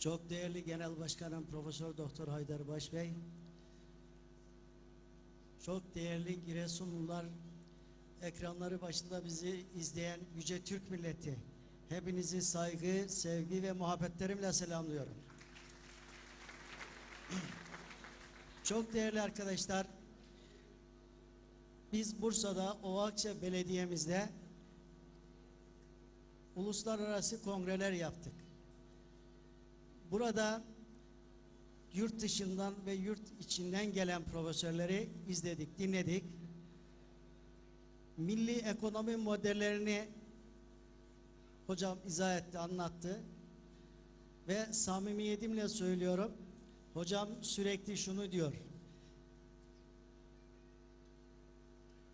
Çok değerli Genel Başkanım Profesör Doktor Haydar Baş Bey, çok değerli Giresunlular, ekranları başında bizi izleyen Yüce Türk Milleti, hepinizi saygı, sevgi ve muhabbetlerimle selamlıyorum. Çok değerli arkadaşlar, biz Bursa'da Ovakça Belediye'mizde uluslararası kongreler yaptık. Burada yurt dışından ve yurt içinden gelen profesörleri izledik, dinledik. Milli ekonomi modellerini hocam izah etti, anlattı. Ve samimiyetimle söylüyorum. Hocam sürekli şunu diyor.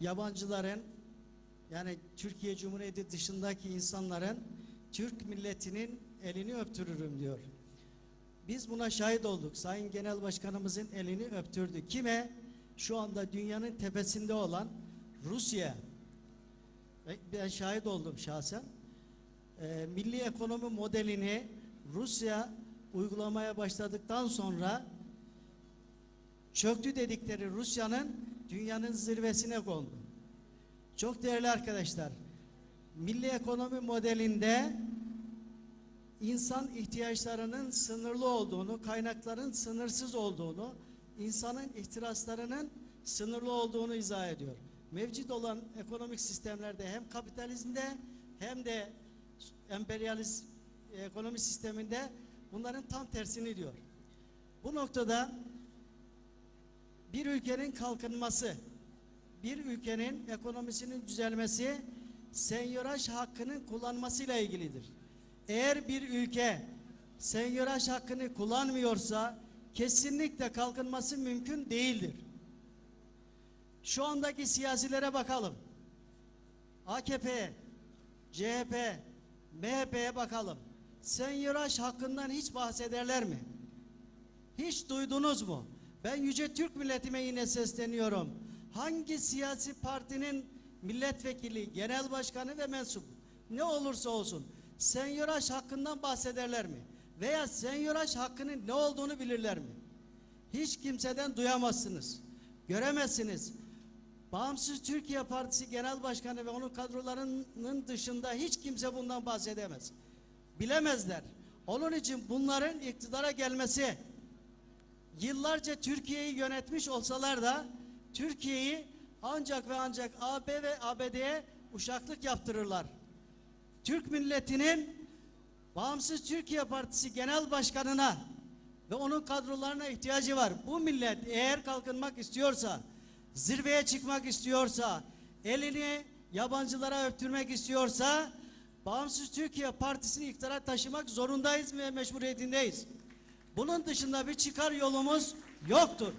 Yabancıların yani Türkiye Cumhuriyeti dışındaki insanların Türk milletinin elini öptürürüm diyor. Biz buna şahit olduk. Sayın Genel Başkanımızın elini öptürdü. Kime? Şu anda dünyanın tepesinde olan Rusya. Ve Ben şahit oldum şahsen. Ee, milli ekonomi modelini Rusya uygulamaya başladıktan sonra çöktü dedikleri Rusya'nın dünyanın zirvesine kondu. Çok değerli arkadaşlar, milli ekonomi modelinde insan ihtiyaçlarının sınırlı olduğunu, kaynakların sınırsız olduğunu, insanın ihtiraslarının sınırlı olduğunu izah ediyor. Mevcut olan ekonomik sistemlerde hem kapitalizmde hem de emperyalist ekonomi sisteminde bunların tam tersini diyor. Bu noktada bir ülkenin kalkınması, bir ülkenin ekonomisinin düzelmesi senyöraj hakkının kullanmasıyla ilgilidir. Eğer bir ülke senyöraj hakkını kullanmıyorsa kesinlikle kalkınması mümkün değildir. Şu andaki siyasilere bakalım. AKP, CHP, MHP'ye bakalım. Senyöraj hakkından hiç bahsederler mi? Hiç duydunuz mu? Ben Yüce Türk milletime yine sesleniyorum. Hangi siyasi partinin milletvekili, genel başkanı ve mensup ne olursa olsun senyöraj hakkından bahsederler mi? Veya senyöraj hakkının ne olduğunu bilirler mi? Hiç kimseden duyamazsınız. Göremezsiniz. Bağımsız Türkiye Partisi Genel Başkanı ve onun kadrolarının dışında hiç kimse bundan bahsedemez. Bilemezler. Onun için bunların iktidara gelmesi yıllarca Türkiye'yi yönetmiş olsalar da Türkiye'yi ancak ve ancak AB ve ABD'ye uşaklık yaptırırlar. Türk milletinin Bağımsız Türkiye Partisi Genel Başkanı'na ve onun kadrolarına ihtiyacı var. Bu millet eğer kalkınmak istiyorsa, zirveye çıkmak istiyorsa, elini yabancılara öptürmek istiyorsa, Bağımsız Türkiye Partisi'ni iktidara taşımak zorundayız ve mecburiyetindeyiz. Bunun dışında bir çıkar yolumuz yoktur.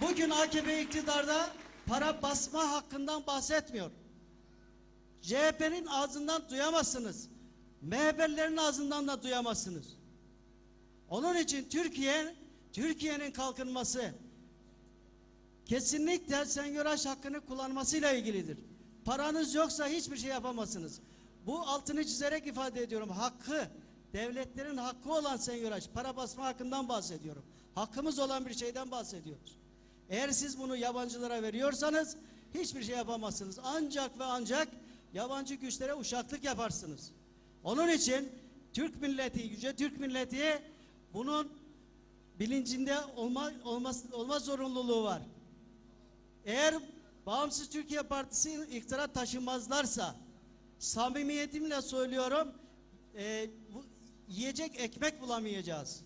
Bugün AKP iktidarda para basma hakkından bahsetmiyor. CHP'nin ağzından duyamazsınız. MHP'lilerin ağzından da duyamazsınız. Onun için Türkiye, Türkiye'nin kalkınması kesinlikle senyöraj hakkını kullanmasıyla ilgilidir. Paranız yoksa hiçbir şey yapamazsınız. Bu altını çizerek ifade ediyorum. Hakkı, devletlerin hakkı olan senyöraj, para basma hakkından bahsediyorum. Hakkımız olan bir şeyden bahsediyoruz. Eğer siz bunu yabancılara veriyorsanız hiçbir şey yapamazsınız. Ancak ve ancak yabancı güçlere uşaklık yaparsınız. Onun için Türk milleti, yüce Türk milleti bunun bilincinde olma, olmaz, olma zorunluluğu var. Eğer Bağımsız Türkiye Partisi iktidara taşımazlarsa samimiyetimle söylüyorum e, bu, yiyecek ekmek bulamayacağız.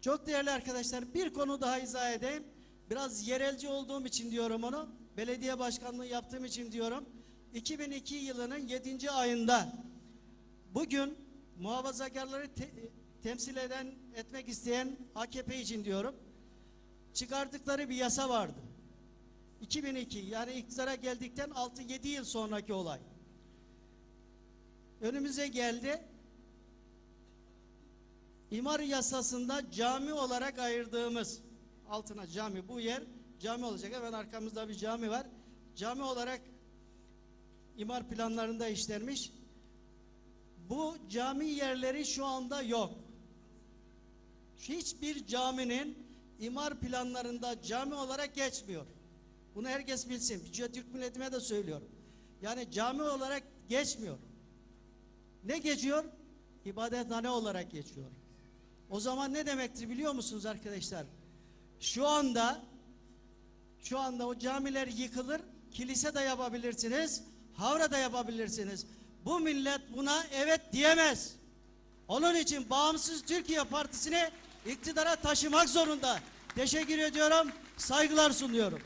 Çok değerli arkadaşlar bir konu daha izah edeyim. Biraz yerelci olduğum için diyorum onu. Belediye başkanlığı yaptığım için diyorum. 2002 yılının 7. ayında bugün muhafazakarları te- temsil eden etmek isteyen AKP için diyorum. Çıkardıkları bir yasa vardı. 2002 yani iktidara geldikten 6-7 yıl sonraki olay. Önümüze geldi. İmar yasasında cami olarak ayırdığımız altına cami bu yer cami olacak. Hemen arkamızda bir cami var. Cami olarak imar planlarında işlenmiş. bu cami yerleri şu anda yok. Hiçbir caminin imar planlarında cami olarak geçmiyor. Bunu herkes bilsin. Türk milletime de söylüyorum. Yani cami olarak geçmiyor. Ne geçiyor? İbadethane olarak geçiyor. O zaman ne demektir biliyor musunuz arkadaşlar? Şu anda şu anda o camiler yıkılır, kilise de yapabilirsiniz, havra da yapabilirsiniz. Bu millet buna evet diyemez. Onun için Bağımsız Türkiye Partisi'ni iktidara taşımak zorunda. Teşekkür ediyorum, saygılar sunuyorum.